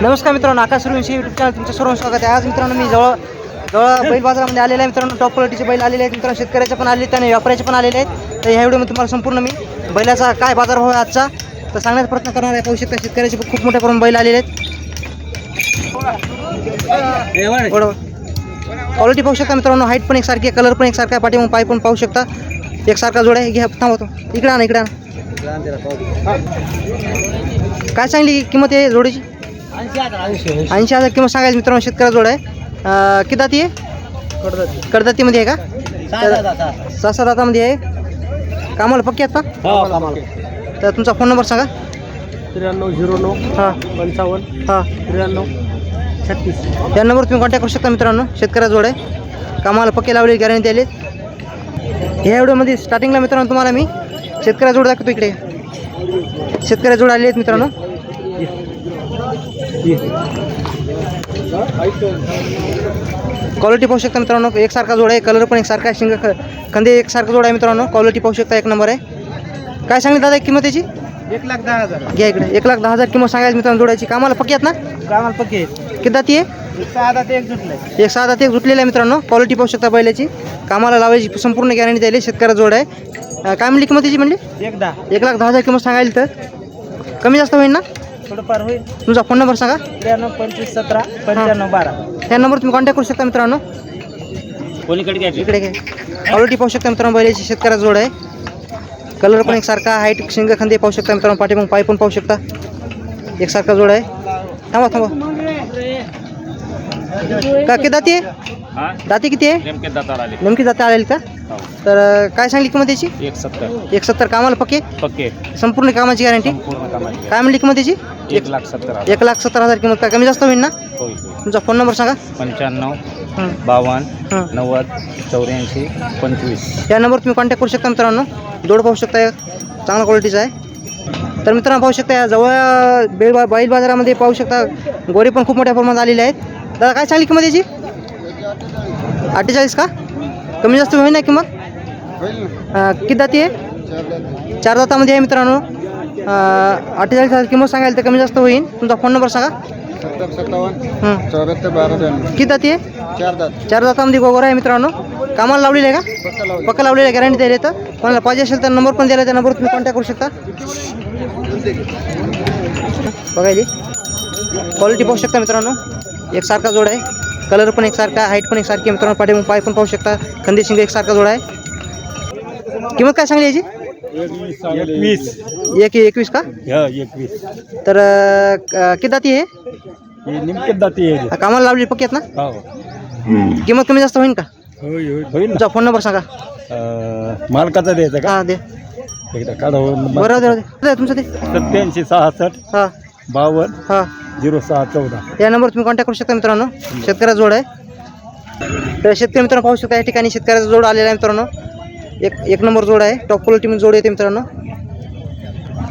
नमस्कार मित्रांनो आकाश Survanshi YouTube channel तुमचं सर्व स्वागत आहे. आज मित्रांनो मी जवळ जवळ बैल बाजारामध्ये आलेला आहे मित्रांनो. टॉप क्वालिटीचे बैल आलेले आहेत मित्रांनो. शेतकऱ्याचे पण आले आहेत आणि व्यापाऱ्याचे पण आलेले आहेत. तर ह्या व्हिडिओमध्ये तुम्हाला संपूर्ण मी बैलाचा काय बाजारभाव आहे आजचा तर सांगण्याचा प्रयत्न करणार आहे. पाहू शकता शेतकऱ्याचे खूप मोठ्या प्रमाणात बैल आलेले आहेत. क्वालिटी पाहू शकता मित्रांनो हाईट पण एकसारखी आहे कलर पण एकसारखा आहे पाठीमागून पाय पण पाहू शकता. एकसारखा जोड आहे घ्या थांबवतो इकडे आणा इकडे आणा. काय सांगली किंमत आहे जोडीची? ऐंशी हजार किंमत सांगायची मित्रांनो शेतकऱ्या जोड आहे. किती दाती आहे? कडदातीमध्ये आहे का? सहा सात दातामध्ये आहे. कामाला पक्की आहेत का? तर तुमचा फोन नंबर सांगा. त्र्याण्णव झिरो नऊ हां. पंचावन्न हां. त्र्याण्णव छत्तीस. या नंबरवर तुम्ही कॉन्टॅक्ट करू शकता मित्रांनो. शेतकऱ्या जोड आहे. कामाला पक्के लावलेली गॅरंटी आली ह्या व्हिडिओमध्ये स्टार्टिंगला मित्रांनो तुम्हाला मी शेतकऱ्या जोड दाखवतो इकडे. शेतकऱ्या जोड आले आहेत मित्रांनो. क्वालिटी पाहू शकता मित्रांनो. एकसारखा जोड आहे. कलर पण एकसारखा आहे. शिंग खंदे एकसारखा जोड आहे मित्रांनो. क्वालिटी पाहू शकता एक नंबर आहे. काय सांगली दादा किंमत याची? एक लाख दहा हजार. घ्या इकडे. एक लाख दहा हजार किंमत सांगायची मित्रांनो जोडायची. कामाला पक्की आहेत ना? कामाला पक्के किती दाती आहे? एक सहा ते एक जुटलाय एक सहा ते एक जुटलेलं आहे मित्रांनो. क्वालिटी पाहू शकता बैलाची. कामाला लावायची संपूर्ण गॅरंटी द्यायली. शेतकऱ्या जोड आहे. अं, काय म्हणली किंमत त्याची म्हणली? एक दहा. एक लाख दहा हजार किंमत सांगायला तर. कमी जास्त होईल ना? थोडंफार होईल. तुमचा फोन नंबर सांगा. त्र्याण्णव पंचवीस सतरा पंच्याण्णव बारा. त्या नंबर तुम्ही कॉन्टॅक्ट करू शकता मित्रांनो. कोणीकडे घ्यायची? इकडे घे क्वालिटी पाहू शकता मित्रांनो बैलाची शेतकऱ्या जोड आहे. कलर पण एकसारखा हाईट शिंग खांदे पाहू शकता मित्रांनो पाठीमाग पाय पण पाहू शकता. एकसारखा जोड आहे. थांबा थांबा. का किती दाती आहे? दाती किती आहे? नेमके दातार आले. नेमकी जाते आलेली का? तर अं, काय सांगली किंमत त्याची? एक सत्तर. एक सत्तर कामाला पक्के? पक्के. संपूर्ण कामाची गॅरंटी पूर्ण कामाची काय म्हणली किंमत त्याची? एक लाख सत्तर हजार. एक लाख सत्तर हजार किंमत. काय कमी जास्त होईल ना? होईल. होईल. तुमचा फोन नंबर सांगा. पंच्याण्णव हं, बावन्न हं. नव्वद चौऱ्याऐंशी पंचवीस. या नंबरवर तुम्ही कॉन्टॅक्ट करू शकता मित्रांनो. जोड पाहू शकता चांगला क्वालिटीचा आहे. तर मित्रांनो पाहू शकता या. जवळ बेल बा बैल बाजारामध्ये पाहू शकता. गोरे पण खूप मोठ्या प्रमाणात आलेले आहेत. दादा काय सांगली किंमत याची? अठ्ठेचाळीस का? कमी जास्त होईल ना किंमत? किती दाती आहे? चार दातामध्ये आहे मित्रांनो. अठ्ठेचाळीस हजार किंमत सांगायला तर कमी जास्त होईल. तुमचा फोन नंबर सांगा. किती दाती आहे? चार दात. चार दातामध्ये गोगोरा आहे मित्रांनो. कामाला लावलेलं आहे का? पक्का लावली पक्का लावलेलं गॅरंटी द्यायला तर. कोणाला पाहिजे असेल तर नंबर पण दिला त्या नंबरवर तुम्ही कॉन्टॅक्ट करू शकता. बघायली क्वालिटी पाहू शकता मित्रांनो. एकसारखा जोड आहे. कलर पण एकसारखा हाईट पण एकसारखी मित्रांनो पाठी पाय पण पाहू शकता. खंदे शिंग एकसारखा जोड आहे. किंमत काय सांगली याची? एकवीस. एक एकवीस का? एकवीस. तर किती दाती कामाला लावली पक्की आहेत ना? हो. किंमत कमी जास्त होईल का? होईल तुमचा फोन नंबर सांगा. मालकाचा द्यायचा का? हां दे. बरं तुमचं ते सत्याऐंशी सहासष्ट. हां. बावन्न हां. झिरो सहा चौदा. या नंबरवर तुम्ही कॉन्टॅक्ट करू शकता मित्रांनो. शेतकऱ्याचा जोड आहे. तर शेतकरी मित्रांनो पाहू शकता या ठिकाणी शेतकऱ्याचा जोड आलेला आहे मित्रांनो. एक एक नंबर जोड आहे. टॉप क्वालिटी जोड येते मित्रांनो.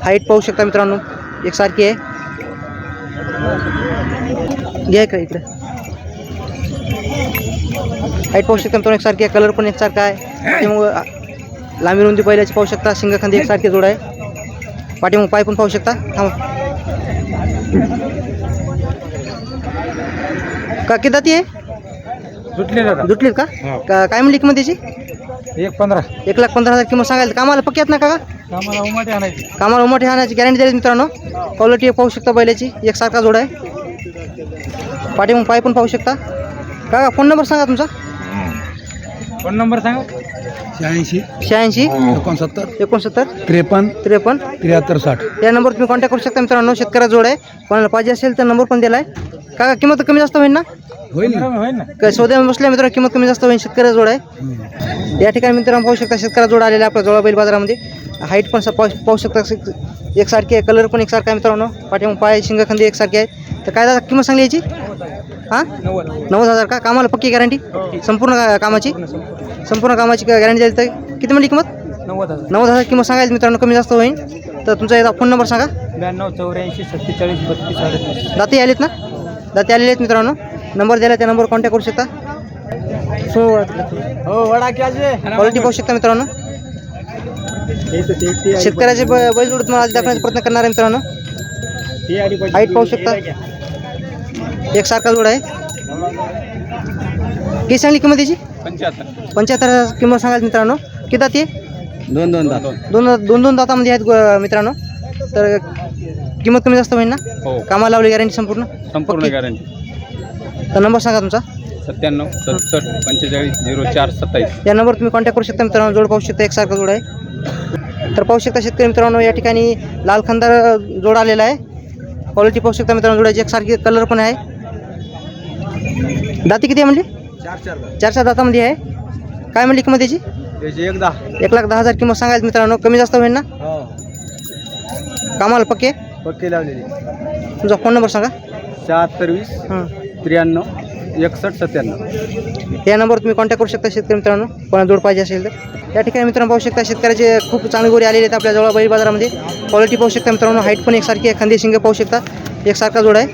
हाईट पाहू शकता मित्रांनो. एकसारखी आहे. घ्या इकडे इकडे. हाईट पाहू शकता मित्रांनो एकसारखी आहे. कलर पण एकसारखा आहे. पाठीमागं लांबी रुंदी पहिल्याची पाहू शकता. शिंगखांदी एकसारखी जोड आहे. पाठीमाग पाय पण पाहू शकता. थांबा. का किती दाती आहे? दादा. का. का- काय म्हणली किंमत त्याची एक पंधरा. एक लाख पंधरा हजार किंमत सांगायला. कामाला पक्की आहेत ना का आम्हाला उमाटे आणायची. कामाला उमट हाणाची गॅरंटी द्यायची मित्रांनो. क्वालिटी पाहू शकता बैलाची. एकसारखा जोड आहे. पाठी मग पाय पण पाहू शकता. का फोन नंबर सांगा तुमचा. फोन नंबर सांगा. शहाऐंशी. शहाऐंशी? एकोणसत्तर. एकोणसत्तर? त्रेपन्न. त्रेपन्न? त्र्याहत्तर साठ. या नंबर तुम्ही कॉन्टॅक्ट करू शकता मित्रांनो. शेतकऱ्या जोड आहे. कोणाला पाहिजे असेल तर नंबर पण दिला आहे का किंमत कमी जास्त होईल ना? होईल ना? काय सौद्या बसल्या मित्रांनो किंमत कमी जास्त होईल शेतकऱ्या जोड आहे. या ठिकाणी मित्रांनो पाहू शकता शेतकऱ्या जोड आलेला आहे आपल्या जोळा बैल बाजारामध्ये. हाईट पण स- पाहू पाहू शकता स- एकसारखी आहे कलर पण एकसारखा आहे मित्रांनो. पाठीमाग पाय शिंगखंदी एकसारखे आहेत तर काय दादा किंमत सांगली याची? हां? नव्वद हजार का? कामाला पक्की गॅरंटी संपूर्ण का- कामाची? संपूर्ण. कामाची गॅरंटी द्यायची तर किती म्हणली किंमत? नव्वद हजार. नव्वद हजार किंमत सांगायची मित्रांनो कमी जास्त होईल. तर तुमचा याचा फोन नंबर सांगा. ब्याण्णव चौऱ्याऐंशी सत्तेचाळीस बत्तीस दाते आलेत ना? दाते आलेले आहेत मित्रांनो. नंबर द्यायला त्या नंबरवर कॉन्टॅक्ट करू शकता? हो वडा क्वालिटी पाहू शकता मित्रांनो. शेतकऱ्याचे ब- बैल जोड तुम्हाला आज दाखवण्याचा प्रयत्न करणार आहे मित्रांनो. हाईट पाहू शकता. एकसारखा जोड आहे. किती सांगली किंमत याची? पंच्याहत्तर पंच्याहत्तर किंमत सांगायची मित्रांनो. किती दाती आहे? दोन दोन दात. दोन दोन दोन दातामध्ये आहेत मित्रांनो. तर किंमत कमी जास्त होईल ना? हो. कामाला लावली गॅरंटी संपूर्ण? संपूर्ण. गॅरंटी तर नंबर सांगा तुमचा. सत्त्याण्णव सदुसष्ट पंचेचाळीस झिरो चार सत्तावीस. या नंबर तुम्ही कॉन्टॅक्ट करू शकता मित्रांनो. जोड पाहू शकता एकसारखा जोड आहे. तर पाहू शकता शेतकरी मित्रांनो या ठिकाणी लाल खंदार जोड आलेला आहे. क्वालिटी पाहू शकता मित्रांनो जोडाची एकसारखी कलर पण आहे. दाती किती आहे म्हणली? चार चार दातामध्ये आहे. काय म्हणली किंमत याची? त्याची एकदा एक लाख दहा हजार किंमत सांगायची मित्रांनो. कमी जास्त होईल ना? हो. कामाला पक्के? पक्की लावलेली. तुमचा फोन नंबर सांगा. शहात्तर वीस. हां. त्र्याण्णव एकसष्ट सत्त्याण्णव. या नंबरवर तुम्ही कॉन्टॅक्ट करू शकता शेतकरी मित्रांनो. कोणा जोड पाहिजे असेल तर. या ठिकाणी मित्रांनो पाहू शकता शेतकऱ्याचे खूप चांगली गोरी आलेली आहेत आपल्या जवळ बैल बाजारामध्ये. क्वालिटी पाहू शकता मित्रांनो. हाईट पण एकसारखी आहे. खांदे शिंगे पाहू शकता. एकसारखा जोड आहे.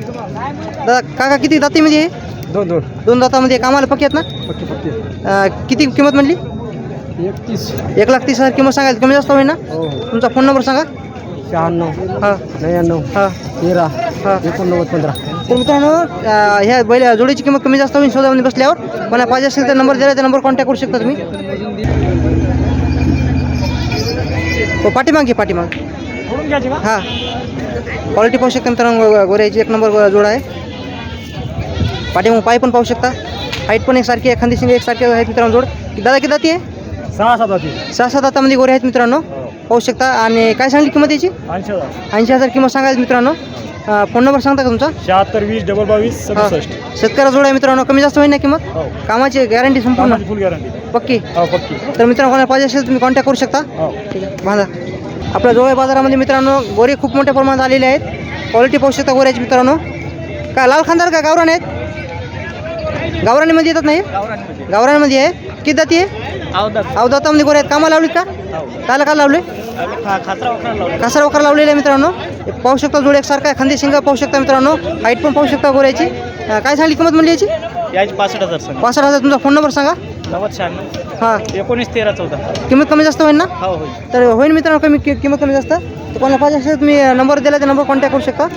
दादा काका किती दातीमध्ये आहे? दोन दोन. दोन दातामध्ये. कामाला पक्की आहेत ना? पक्की पक्की अं, किती किंमत म्हणली? एकतीस एक लाख तीस हजार किंमत सांगायला कमी जास्त होईल ना? हो हो. तुमचा फोन नंबर सांगा. शहाण्णव. हां. नव्याण्णव. हां. तेरा. हां. एकोणनव्वद पंधरा. तर मित्रांनो अं, ह्या बैल जोडीची किंमत कमी जास्त होईल शोधामध्ये बसल्यावर. मला पाहिजे असेल तर नंबर दिला त्या नंबर कॉन्टॅक्ट करू शकता तुम्ही. हो पाठीमागे पाठीमाग. हां. क्वालिटी पाहू शकता मित्रांनो गोऱ्याची एक नंबर जोड आहे. पाठीमाग पाय पण पाहू शकता. हाईट पण एकसारखी आहे खांदी शिंगे एकसारखे आहेत मित्रांनो जोड. दादा किती दाती आहे? सहा सात होती सहा सात दातामध्ये गोरे आहेत मित्रांनो. पाहू शकता. आणि काय सांगली किंमत याची? ऐंशी हजार. ऐंशी हजार किंमत सांगायची मित्रांनो. अं, फोन नंबर सांगता का तुमचा? शहात्तर वीस डबल बावीस हा. शेतकऱ्या जोड आहे मित्रांनो. कमी जास्त होईल ना किंमत? हो. कामाची गॅरंटी संपूर्ण? फुल गॅरंटी पक्की? हो पक्की. तर मित्रांनो कोणाला पाहिजे असेल तुम्ही कॉन्टॅक्ट करू शकता. हो. ठीक आहे. बांधा. आपल्या जोळे बाजारामध्ये मित्रांनो गोरे खूप मोठ्या प्रमाणात आलेले आहेत. क्वालिटी पाहू शकता गोऱ्याची मित्रांनो. काय लाल खानदार का गावरान आहेत? गावरानीमध्ये येतात नाही? गावरानमध्ये आहे. किती जाती आहे? अवदातामध्ये गोरे आहेत. कामाला लावलीत का? कायला काय लावले? कासार वखर लावलेले आहे मित्रांनो. हे पाहू शकता जोड एकसारखा आहे. खांदी शिंग पाहू शकता मित्रांनो. हाईट पण पाहू शकता गोऱ्याची. काय सांगली? किंमत म्हणली याची? याची पासष्ट हजार सांग पासष्ट हजार. तुमचा फोन नंबर सांगा. नव्वद शहाण्णव. हां. एकोणीस तेरा चौदा. किंमत कमी जास्त होईल ना? हो होईल. तर होईल मित्रांनो कमी कि- किंमत कमी जास्त. तर कोणाला पाहिजे असेल तर तुम्ही नंबर दिला त्या नंबर कॉन्टॅक्ट करू शकता.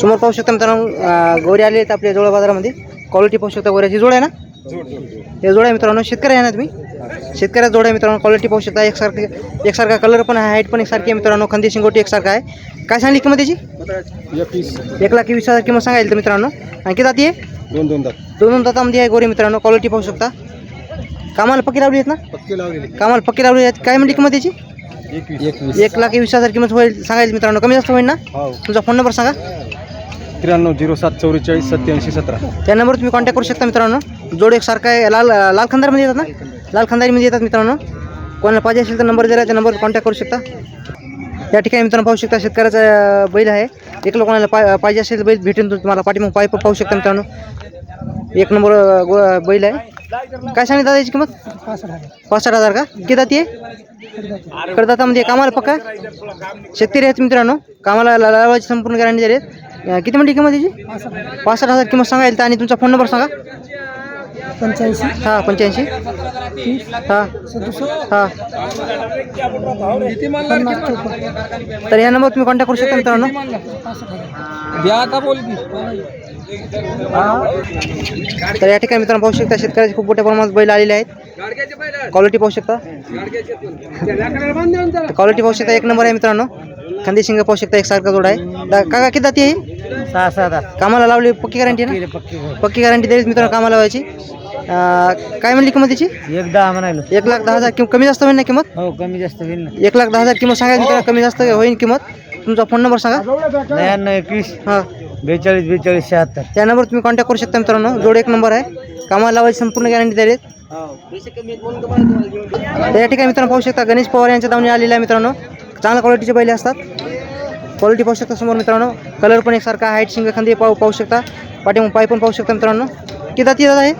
समोर पाहू शकता मित्रांनो अं, गोरे आले आहेत आपल्या जोडा बाजारामध्ये. क्वालिटी पाहू शकता गोऱ्याची. जोड आहे ना? हे जोड आहे मित्रांनो शेतकरी आहे ना तुम्ही? शेतकऱ्या जोड आहे मित्रांनो क्वालिटी पाहू शकता. एकसारखी एकसारखा कलर पण आहे हाईट पण एकसारखी आहे मित्रांनो. खंदी शिंगोटी एकसारखा आहे. काय सांगली किंमत त्याची एक लाख वीस हजार किंमत सांगायला तर मित्रांनो. आणि किती दाती आहे? दोन दोन दात. दोन दोन दातामध्ये आहे गोरे मित्रांनो. क्वालिटी पाहू शकता. कामाला पक्की लावली आहेत ना? पक्की लावलेली. कामाला पक्की लावली आहेत. काय म्हणली किंमत त्याची एक लाख वीस हजार किंमत होईल सांगायची मित्रांनो. कमी जास्त होईल ना? हो. तुमचा फोन नंबर सांगा. त्र्याण्णव झिरो सात चौवेचाळीस सत्याऐंशी सतरा. त्या नंबर तुम्ही कॉन्टॅक्ट करू शकता मित्रांनो. जोड एक सारखा आहे लाल लाल खंदारमध्ये येतात ना? लाल खंदारीमध्ये येतात मित्रांनो. कोणाला पाहिजे असेल तर नंबर दिला त्या नंबरवर कॉन्टॅक्ट करू शकता. या ठिकाणी मित्रांनो पाहू शकता शेतकऱ्याचा बैल आहे. एक कोणाला पा पाहिजे असेल बैल भेटून तुम्हाला पाठीमाग पाय पाहू शकता मित्रांनो. एक नंबर गो- बैल आहे. काय सांगितलं दादा याची किंमत? पासष्ट हजार का? किती जाती आहे कडदातामध्ये कामाला पक्का? शेतकरी आहेत मित्रांनो. कामाला लावायची संपूर्ण गॅरंटी. अं, किती म्हणते किंमत याची? पासष्ट हजार किंमत सांगायला तर आणि तुमचा फोन नंबर सांगा. पंच्याऐंशी. हां पंच्याऐंशी. हां. हां. तर या नंबर तुम्ही कॉन्टॅक्ट करू शकता मित्रांनो. द्या का बोल तर या ठिकाणी मित्रांनो पाहू शकता शेतकऱ्याचे खूप मोठ्या प्रमाणात बैल आलेले आहेत. क्वालिटी पाहू शकता. क्वालिटी पाहू शकता एक नंबर आहे मित्रांनो. खांदी शिंग पाहू शकता एकसारखा जोड आहे. दा- काका किती जाती आहे सहा सहा कामाला लावली पक्की गॅरंटी ना? पक्की गॅरंटी देईल मित्रांनो कामाला लावायची. काय म्हणली किंमत त्याची एकदा म्हणालो एक लाख दहा हजार किंमत कमी जास्त होईल ना किंमत? हो कमी जास्त होईल ना. एक लाख दहा हजार किंमत सांगायची मित्रांनो कमी जास्त होईल किंमत? तुमचा फोन नंबर सांगा. नव्याण्णव एकवीस. हां. बेचाळीस बेचाळीस शहात्तर. त्या नंबर तुम्ही कॉन्टॅक्ट करू शकता मित्रांनो. जोड एक नंबर आहे. कामाला लावायची संपूर्ण गॅरंटी दिली तर या ठिकाणी मित्रांनो पाहू शकता गणेश पवार यांच्या दावणी आलेल्या आहे मित्रांनो. चांगल्या क्वालिटीचे बैले असतात. क्वालिटी पाहू शकता समोर मित्रांनो. कलर पण एकसारखा हाईट शिंग खांदे पाहू पाहू शकता. पाठी पाय पण पाहू शकता मित्रांनो. किती जाती दादा आहे?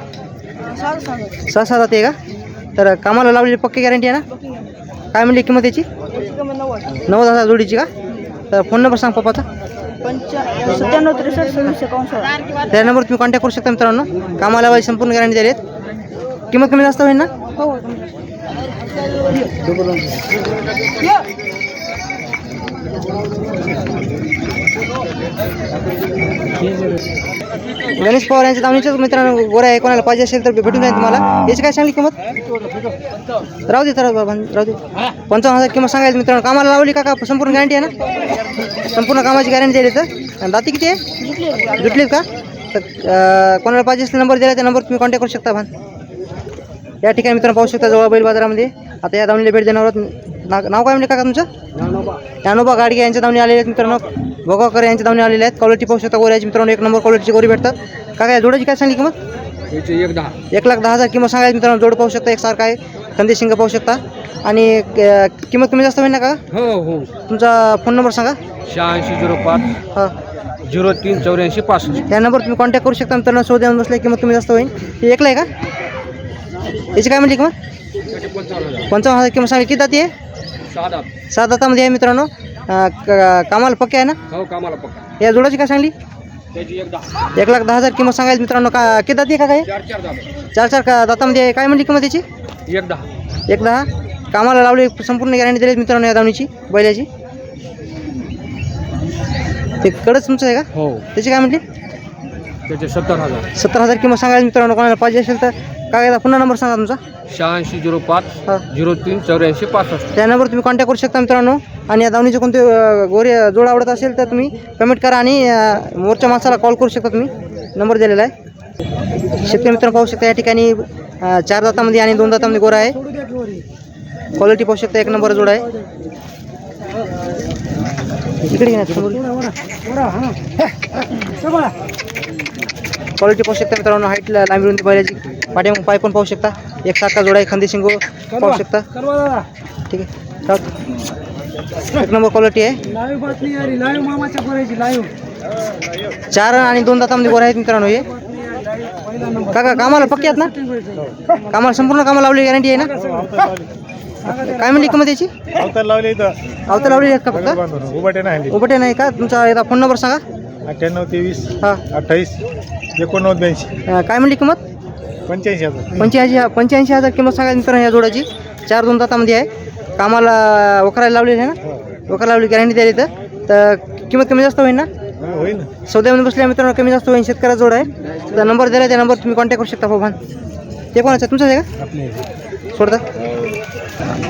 सहा सहा जाती आहे का? तर कामाला लावलेली पक्की गॅरंटी आहे ना? काय म्हणली किंमत याची? नव्वद हजार जोडीची का? तर फोन नंबर सांग पप्पाचा. सत्त्याण्णव त्रेसष्ट सव्वीस एकावन्न त्या नंबर तुम्ही कॉन्टॅक्ट करू शकता मित्रांनो. कामाला लावायची संपूर्ण गॅरंटी दिली आहेत. किंमत कमी जास्त होईल ना? गणेश पवार यांच्या दावणीच्याच मित्रांनो गोऱ्या आहे. कोणाला पाहिजे असेल तर भेटून जाईल तुम्हाला. याची काय सांगली किंमत? राहू दे तर बाबा, राहू दे. पंचावन्न हजार किंमत सांगायचं मित्रांनो. कामाला लावली का का संपूर्ण गॅरंटी आहे ना? संपूर्ण कामाची गॅरंटी दिली तर दाती किती आहे? जुटलीत का? तर कोणाला पाहिजे असेल नंबर दिला त्या नंबर तुम्ही कॉन्टॅक्ट करू शकता भान. या ठिकाणी मित्रांनो पाहू शकता जवळ बैल बाजारामध्ये. आता या दावणीला भेट देणार आहोत. ना नाव काय म्हणजे काका तुमचं? ज्ञानोबा. गाडगे यांच्या दावणी आलेले आहेत मित्रांनो. भोगावकर यांच्या दावणी आलेले आहेत. क्वालिटी पाहू शकता गोऱ्याची मित्रांनो. एक नंबर क्वालिटीची गोरी भेटतात. काका या जोडाची काय सांगली किंमत? याची एक दहा. एक लाख दहा हजार किंमत सांगायची मित्रांनो. जोड पाहू शकता. एक सारखा आहे. कंदी शिंग पाहू शकता. आणि क- किंमत कमी जास्त होईल ना का हो हो. तुमचा फोन नंबर सांगा. शहाऐंशी झिरो पाच. हां. झिरो तीन चौऱ्याऐंशी पासष्ट. या नंबर तुम्ही कॉन्टॅक्ट करू शकता मित्रांनो. शोध येऊन बसले किंमत कमी जास्त होईल. हे एकलं आहे का? याची काय म्हणली किंमत? पंचावन्न हजार. किंमत सांगली किती जाती आहे? सात दातामध्ये आहे मित्रांनो. अं, क- कामाला पक्के आहे ना? हो कामाला पक्का या जोडाची काय सांगली? त्याची एक दहा. एक लाख दहा हजार किंमत सांगायची मित्रांनो का किती दाती का काय? चार चार दहा चार चार का दातामध्ये काय म्हणली किंमत याची एक दहा. एक दहा. कामाला लावली संपूर्ण गॅरंटी दिली मित्रांनो या दावणीची बैलाची. ते कडच तुमचं आहे का? हो. त्याची काय म्हटली त्याचे सत्तर हजार. सत्तर हजार किंमत सांगायची मित्रांनो कोणाला पाहिजे असेल तर काय पुन्हा नंबर सांगा तुमचा. शहाऐंशी झिरो पाच हा. झिरो तीन चौऱ्याऐंशी पासष्ट. त्या नंबर तुम्ही कॉन्टॅक्ट करू शकता मित्रांनो. आणि या दावणीचे कोणते अं, गोरे जोड आवडत असेल तर तुम्ही पेमेंट करा आणि अं, मोर्चा माणसाला कॉल करू शकता तुम्ही. नंबर दिलेला आहे. शेतकरी मित्रांनो पाहू शकता या ठिकाणी अं, चार दातामध्ये आणि दोन दातामध्ये गोरा आहे. क्वालिटी पाहू शकता एक नंबर जोड आहे. इकडे. क्वालिटी पाहू शकता मित्रांनो हाईट लांबी रुंदी बैलाची पाठी पाय पण पाहू शकता. एक सारखा जोडा आहे खांदी शिंगो पाहू शकता. ठीक आहे. एक नंबर क्वालिटी आहे. चार आणि दोन दातामध्ये गोर आहेत मित्रांनो हे. काका कामाला पक्के आहेत ना? कामाला संपूर्ण कामाला लावली गॅरंटी आहे ना? काय म्हणली किंमत याची? अवतार लावले अवतर लावली आहेत का फक्त? उभाटे नाही उभटे नाही का? तुमचा याचा फोन नंबर सांगा. अठ्ठ्याण्णव तेवीस हां. अठ्ठावीस एकोणनव्वद ब्याऐंशी. काय म्हणली किंमत? पंच्याऐंशी हजार. पंच्याऐंशी पंच्याऐंशी हजार किंमत सांगायची मित्रांनो या जोडाची चार दोन दातामध्ये आहे. कामाला वखरायला लावलेली आहे ना? वखरायला लावली गॅरंटी द्यायला इथं. तर किंमत कमी जास्त होईल ना? हा, होईल सौद्यामध्ये बसल्या मित्रांनो कमी जास्त होईल. शेतकऱ्या जोड आहे. तर नंबर दिला त्या नंबर तुम्ही कॉन्टॅक्ट करू शकता फोन ते कोणाचं आहे? तुमचं आहे का? आपले. सोडता.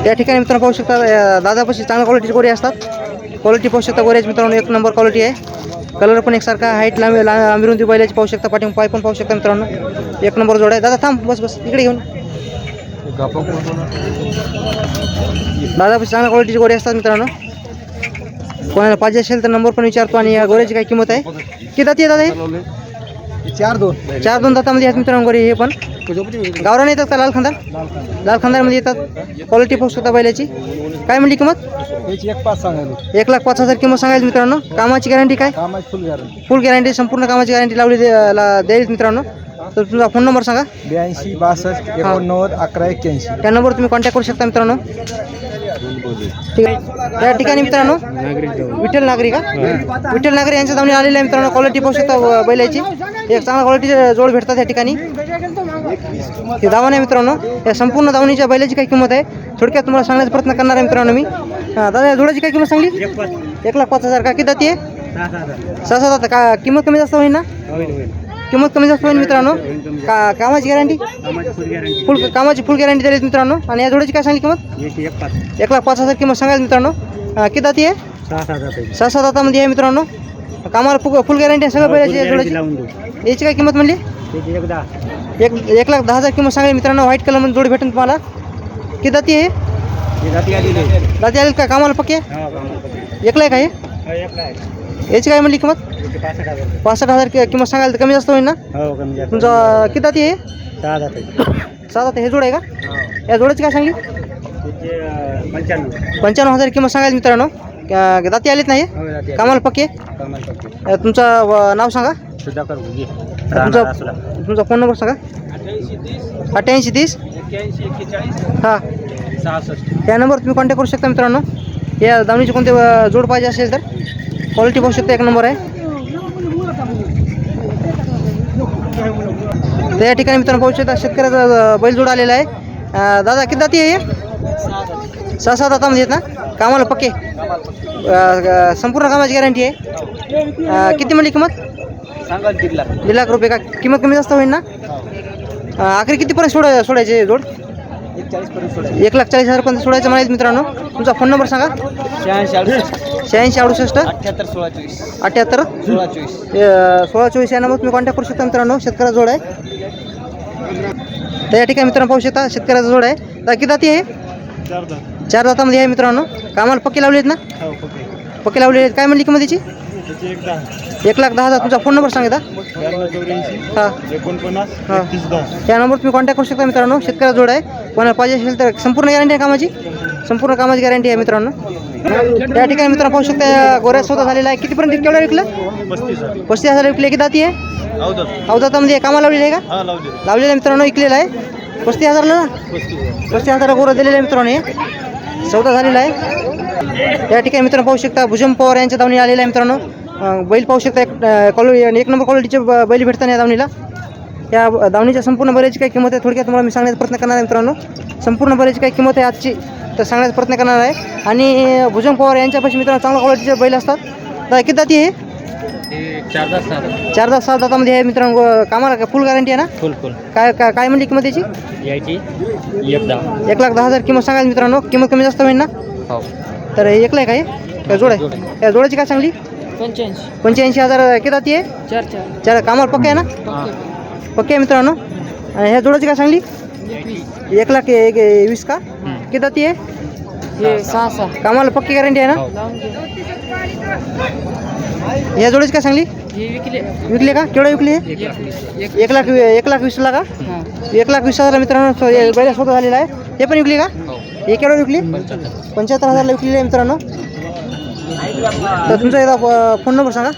त्या ठिकाणी मित्रांनो पाहू शकता दादापाशी चांगल्या क्वालिटीची गोरी असतात. क्वालिटी पाहू शकता गोऱ्याची मित्रांनो. एक नंबर क्वालिटी आहे. कलर पण एकसारखा हाईट लांबी ला- लांबी रुंदी बैलाची पाहू शकता. पाठी पाय पण पाहू शकता मित्रांनो. एक नंबर जोड आहे. दादा थांब. बस बस. इकडे घेऊन. दादापाशी चांगल्या क्वालिटीची गोरी असतात मित्रांनो. कोणाला पाहिजे असेल तर नंबर पण विचारतो आणि या गोऱ्याची काय किंमत आहे? किती दाती दादा हे? चार दोन. चार दोन दातामध्ये आहेत मित्रांनो गोरी हे पण. गावरान येतात का लाल खांदार लाल खांदारमध्ये येतात. क्वालिटी पाहू शकता बैलाची. काय म्हणली किंमत? एक पाच सांगायला. एक लाख पाच हजार किंमत सांगायची मित्रांनो. कामाची गॅरंटी काय? कामाची फुल गॅरंटी फुल गॅरंटी संपूर्ण कामाची गॅरंटी लावली द्यायची मित्रांनो. तर तुमचा फोन नंबर सांगा. ब्याऐंशी बासष्ट एकोणनव्वद अकरा एक्क्याऐंशी. त्या नंबर तुम्ही कॉन्टॅक्ट करू शकता मित्रांनो. ठीक आहे या ठिकाणी मित्रांनो विठ्ठल नागरी का? विठ्ठल नागरी यांच्या दावणी आलेले आहे मित्रांनो क्वालिटी पाहू शकता बैलाची. एक चांगला क्वालिटीचे जोड भेटतात या ठिकाणी. हे दावा नाही मित्रांनो या संपूर्ण दावणीच्या बैलाची काय किंमत आहे? थोडक्यात तुम्हाला सांगण्याचा प्रयत्न करणार आहे मित्रांनो मी. दादा या जोडाची काय किंमत सांगली? एक लाख पाच हजार का? किती जाती आहे? सहा सात आता का किंमत कमी जास्त होईल ना? किंमत कमी जास्त होईल मित्रांनो? का कामाची गॅरंटी फुल कामाची फुल गॅरंटी दिली मित्रांनो. आणि या जोडीची काय सांगली किंमत? एक लाख पाच हजार किंमत सांगायची मित्रांनो. किती जाती आहे? सहा सात हातामध्ये आहे मित्रांनो. कामाला फुल फुल गॅरंटी आहे सगळं जोडीची याची काय किंमत म्हणली? एक एक लाख दहा हजार किंमत सांगेल मित्रांनो. व्हाईट कलरमध्ये जोडी भेटेल तुम्हाला. किती जाती आहे? जाती आली का? कामाला पक्के एकला आहे. का हे याची काय म्हणली किंमत? पासष्ट हजार. कि- किंमत सांगायला तर कमी जास्त होईल ना? तुमचा किती जाती आहे? सहा जाती हे जोड आहे का? या जोडाची काय सांगली? पंच्याण्णव. हजार किंमत सांगायला मित्रांनो. दाती आलीत नाही कामाला पक्के? अं, तुमचं व- नाव सांगा. सुधाकर भुगे. तुमचा तुमचा फोन नंबर सांगा. अठ्ठ्याऐंशी तीस. हां. त्या नंबर तुम्ही कॉन्टॅक्ट करू शकता मित्रांनो. या दावणीचे कोणते अं, जोड पाहिजे असेल तर? क्वालिटी पाहू शकता एक नंबर आहे. तर या ठिकाणी मित्रांनो पाहू शकता शेतकऱ्याचा बैलजोड आलेला आहे. दादा किती जाती आहे? सहा सात हातामध्ये आहेत ना? कामाला पक्के? संपूर्ण कामाची गॅरंटी आहे. किती म्हणली किंमत? दीड लाख. रुपये का? किंमत कमी जास्त होईल ना? आखरी कितीपर्यंत सोडा सोडायचे जोड? एक लाख चाळीस हजारपर्यंत सोडायचं म्हणाले मित्रांनो. तुमचा फोन नंबर सांगा. शहाऐंशी अडुसष्ट? अठ्ठ्याहत्तर सोळा चोवीस. अठ्ठ्याहत्तर सोळा चोवीस. सोळा चोवीस या नंबर तुम्ही कॉन्टॅक्ट करू शकता मित्रांनो शेतकऱ्याचा जोड आहे. तर या ठिकाणी मित्रांनो पाहू शकता शेतकऱ्याचा जोड आहे. तर किती जाती आहे? चार दातामध्ये आहे मित्रांनो. कामाला पक्के लावले आहेत ना? हो पक्के. लावलेले आहेत. काय म्हणली किंमत त्याची त्याची एक लाख दहा हजार. तुमचा फोन नंबर चौऱ्याऐंशी हां. हा. एकतीस दहा. या नंबर तुम्ही कॉन्टॅक्ट करू शकता मित्रांनो. शेतकऱ्याचा जोड आहे. कोणाला पाहिजे असेल तर संपूर्ण गॅरंटी आहे कामाची? संपूर्ण कामाची गॅरंटी आहे मित्रांनो. त्या ठिकाणी मित्रांनो पाहू शकता गोऱ्या स्वतः झालेला आहे. कितीपर्यंत केवढा विकलं? पस्तीस हजार. विकले किती दाती आहे? अवदर अवतातामध्ये कामाला लावलेली आहे का? हा लावले लावलेलं आहे मित्रांनो विकलेलं आहे. पस्तीस हजारला ना? पस्तीस हजार. गोरं दिलेलं आहे मित्रांनो हे. सौदा झालेला आहे. या ठिकाणी मित्रांनो पाहू शकता भुजंग पवार यांच्या दावणी आलेला आहे मित्रांनो. बैल पाहू शकता एक क्वालिटी एक नंबर क्वालिटीचे बैल भेटतात या दावणीला. या दावणीच्या संपूर्ण बऱ्याची काय किंमत आहे थोडक्यात तुम्हाला मी सांगण्याचा प्रयत्न करणार आहे मित्रांनो. संपूर्ण बऱ्याची काय किंमत आहे आजची. तर सांगण्याचा प्रयत्न करणार आहे. आणि भुजंग पवार यांच्यापाशी मित्रांनो चांगल्या क्वालिटीचे बैल असतात. तर किती जाती हे? चार तास दहा सात दातामध्ये आहे मित्रांनो. कामाला फुल गॅरंटी आहे ना? फुल फुल काय काय काय म्हणली किंमत यायची एक दहा. एक लाख दहा हजार किंमत सांगायला मित्रांनो. किंमत कमी जास्त होईल ना? हो. तर हे एकला आहे. का हे काय जोड आहे. या जोडाची काय सांगली? पंच्याऐंशी. पंच्याऐंशी हजार किती जाती आहे? चार चार. चार. कामावर पक्के आहे ना? पक्के आहे मित्रांनो आणि ह्या जोडाची काय सांगली? एक लाख एक वीस का? किती जाती आहे? हे सहा सहा. कामाला पक्की गॅरंटी आहे ना? ह्या जोडाची काय सांगली? हे विकले विकले का? केवढं विकली हे? एक लाख एक लाख वीसला का? हां. एक लाख वीस हजार मित्रांनो हे बैल स्वतः झालेला आहे. हे पण विकली का? हे. केवढं विकली? पंच्याहत्तर. हजारला विकलेली आहे मित्रांनो. तर तुमचा एकदा फोन नंबर सांगा.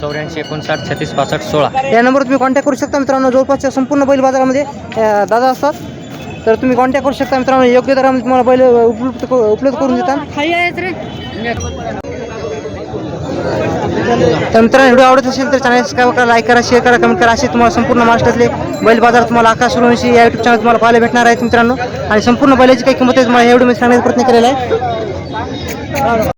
चौऱ्याऐंशी एकोणसाठ छत्तीस पासष्ट सोळा. या नंबरवर तुम्ही कॉन्टॅक्ट करू शकता मित्रांनो. जवळपासच्या संपूर्ण बैल बाजारामध्ये अ, दादा असतात. तर तुम्ही कॉन्टॅक्ट करू शकता मित्रांनो. योग्य दरामध्ये तुम्हाला बैल उपलब्ध क- उपलब्ध करून देतात. खाली आहेत रे तर मित्रांनो व्हिडिओ आवडत असेल तर चॅनल सबस्क्राईब करा लाईक करा शेअर करा कमेंट करा. असे तुम्हाला संपूर्ण महाराष्ट्रातले बैल बाजार तुम्हाला आकाश सुरवंशी या युट्यूब चॅनल तुम्हाला पाहायला भेटणार आहेत मित्रांनो. आणि संपूर्ण बैलाची काही किंमत आहे तुम्हाला एवढी मी सांगण्याचा प्रयत्न केलेला आहे.